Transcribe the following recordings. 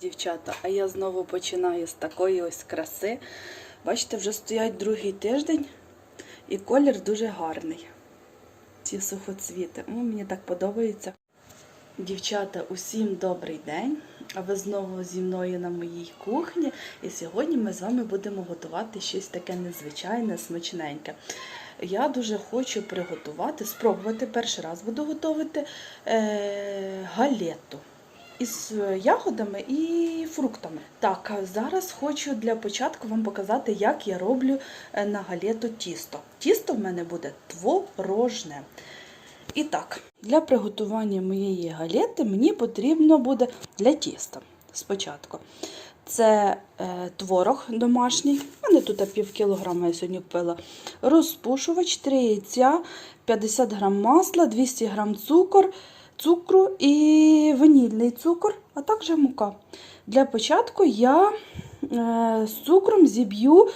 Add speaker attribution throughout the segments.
Speaker 1: Дівчата, а я знову починаю з такої ось краси. Бачите, вже стоять другий тиждень, і колір дуже гарний. Ці сухоцвіти. О, мені так подобається. Дівчата, усім добрий день! А ви знову зі мною на моїй кухні. І сьогодні ми з вами будемо готувати щось таке незвичайне, смачненьке. Я дуже хочу приготувати, спробувати перший раз буду готувати е, галету із ягодами і фруктами. Так, зараз хочу для початку вам показати, як я роблю е, на галету тісто. Тісто в мене буде творожне. І так, для приготування моєї галети мені потрібно буде для тіста спочатку. Це е, творог домашній. У мене тут пів кілограма я сьогодні купила. Розпушувач, 3 яйця, 50 грам масла, 200 грам цукор, цукру і ванільний цукор, а також мука. Для початку я е, з цукром зіб'ю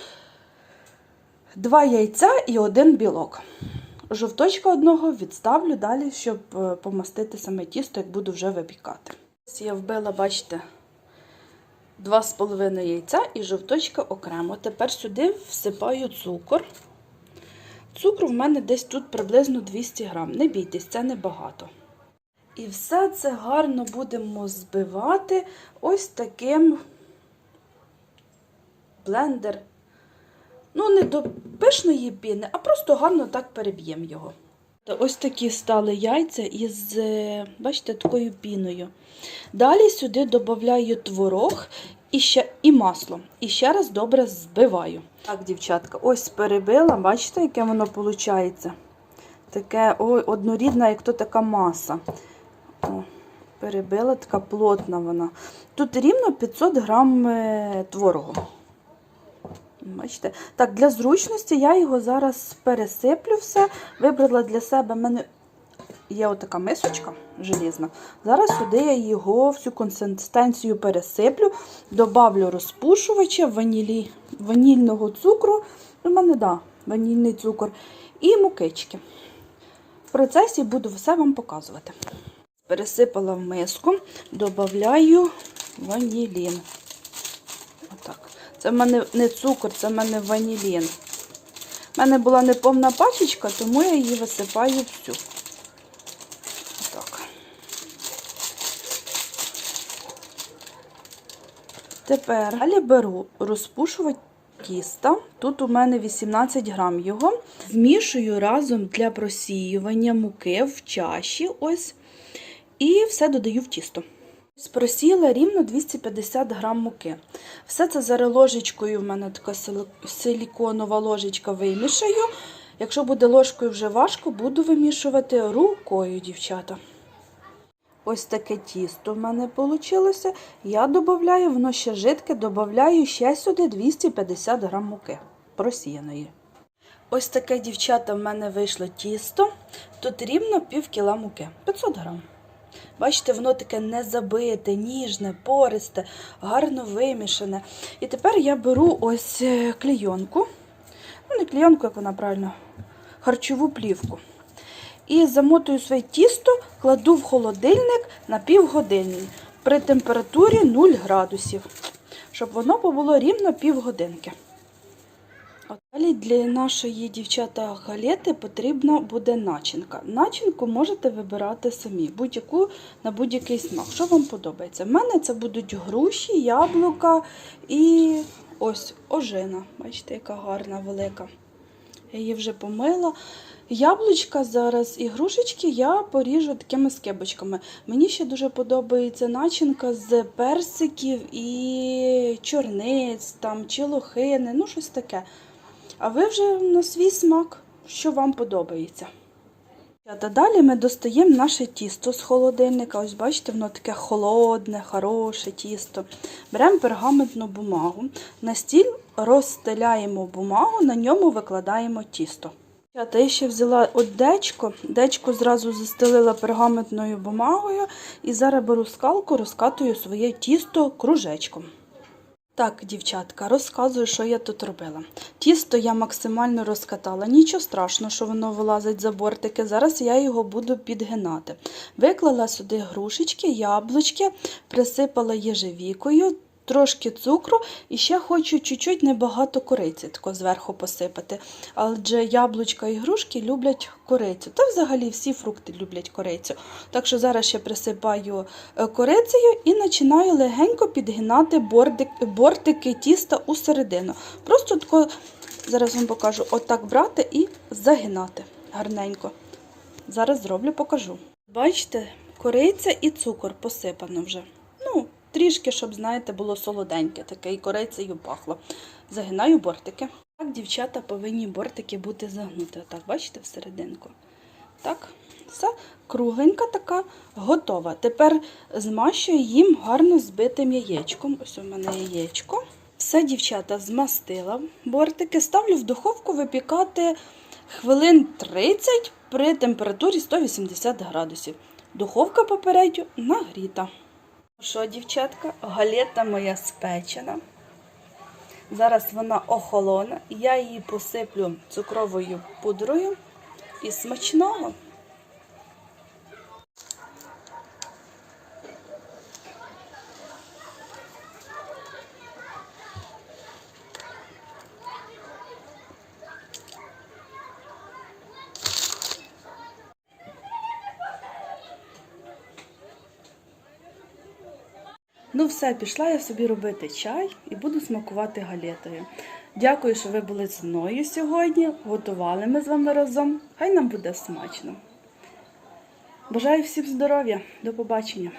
Speaker 1: 2 яйця і один білок. Жовточка одного відставлю далі, щоб е, помастити саме тісто, як буду вже випікати. Ось Я вбила, бачите, 2,5 яйця і жовточка окремо. Тепер сюди всипаю цукор. Цукру в мене десь тут приблизно 200 грам. Не бійтесь, це небагато. І все це гарно будемо збивати ось таким блендер. Ну, не до пишної піни, а просто гарно так переб'ємо його. Ось такі стали яйця із, е, бачите, такою піною. Далі сюди додаю творог і ще і масло. І ще раз добре збиваю. Так, дівчатка, ось перебила, бачите, яке воно виходить? Таке ой, однорідна, як то така маса. О, перебила, така плотна вона. Тут рівно 500 грам е, творогу. Бачите? Так, для зручності я його зараз пересиплю все. Вибрала для себе, в мене є отака мисочка желізна. Зараз сюди я його всю консистенцію пересиплю, добавлю розпушувача, ванілі, ванільного цукру. У мене, да, ванільний цукор і мукички. В процесі буду все вам показувати. Пересипала в миску, додаю ванілін. Отак. Це в мене не цукор, це в мене ванілін. У мене була неповна пачечка, тому я її висипаю всю. Так. Тепер далі беру розпушувач тіста. Тут у мене 18 грам його. Змішую разом для просіювання муки в чаші. Ось. І все додаю в тісто. Просіяла рівно 250 грам муки. Все це зараз ложечкою, в мене така силіконова ложечка вимішаю. Якщо буде ложкою вже важко, буду вимішувати рукою, дівчата. Ось таке тісто в мене вийшло. Я додаю, воно ще жидке, додаю ще сюди 250 грам муки просіяної. Ось таке, дівчата, в мене вийшло тісто. Тут рівно пів кіла муки, 500 грам. Бачите, воно таке не забите, ніжне, пористе, гарно вимішане. І тепер я беру ось е, клійонку. Ну, не клійонку, як вона правильно, харчову плівку. І замотую своє тісто, кладу в холодильник на півгодини при температурі 0 градусів, щоб воно побуло рівно півгодинки. Далі для нашої дівчата галети потрібна буде начинка. Начинку можете вибирати самі, будь-яку на будь-який смак. Що вам подобається? В мене це будуть груші, яблука і ось ожина. Бачите, яка гарна, велика. Я її вже помила. Яблучка зараз і грушечки я поріжу такими скибочками. Мені ще дуже подобається начинка з персиків і чорниць, там, чи лохини, ну щось таке. А ви вже на свій смак, що вам подобається. Та далі ми достаємо наше тісто з холодильника. Ось бачите, воно таке холодне, хороше тісто. Беремо пергаментну бумагу, на стіль розстеляємо бумагу, на ньому викладаємо тісто. Та я ще взяла от дечко, дечко зразу застелила пергаментною бумагою і зараз беру скалку, розкатую своє тісто кружечком. Так, дівчатка, розказую, що я тут робила. Тісто я максимально розкатала. Нічого страшного, що воно вилазить за бортики. Зараз я його буду підгинати. Виклала сюди грушечки, яблучки, присипала єжевікою, трошки цукру і ще хочу чуть-чуть небагато кориці тако зверху посипати. Адже яблучка і грушки люблять корицю. Та взагалі всі фрукти люблять корицю. Так що зараз я присипаю е, корицею і починаю легенько підгинати бордик- бортики тіста у середину. Просто тако, зараз вам покажу, отак брати і загинати гарненько. Зараз зроблю, покажу. Бачите, кориця і цукор посипано вже. Трішки, щоб, знаєте, було солоденьке, таке і корицею пахло. Загинаю бортики. Так, дівчата повинні бортики бути загнуті. Отак, бачите, всерединку. Так, все, кругленька така, готова. Тепер змащую їм гарно збитим яєчком. Ось у мене яєчко. Все, дівчата, змастила бортики, ставлю в духовку випікати хвилин 30 при температурі 180 градусів. Духовка попередньо нагріта. Що, дівчатка, галета моя спечена. Зараз вона охолона, Я її посиплю цукровою пудрою і смачного. Ну, все, пішла я собі робити чай і буду смакувати галетою. Дякую, що ви були зі мною сьогодні. Готували ми з вами разом. Хай нам буде смачно. Бажаю всім здоров'я. До побачення.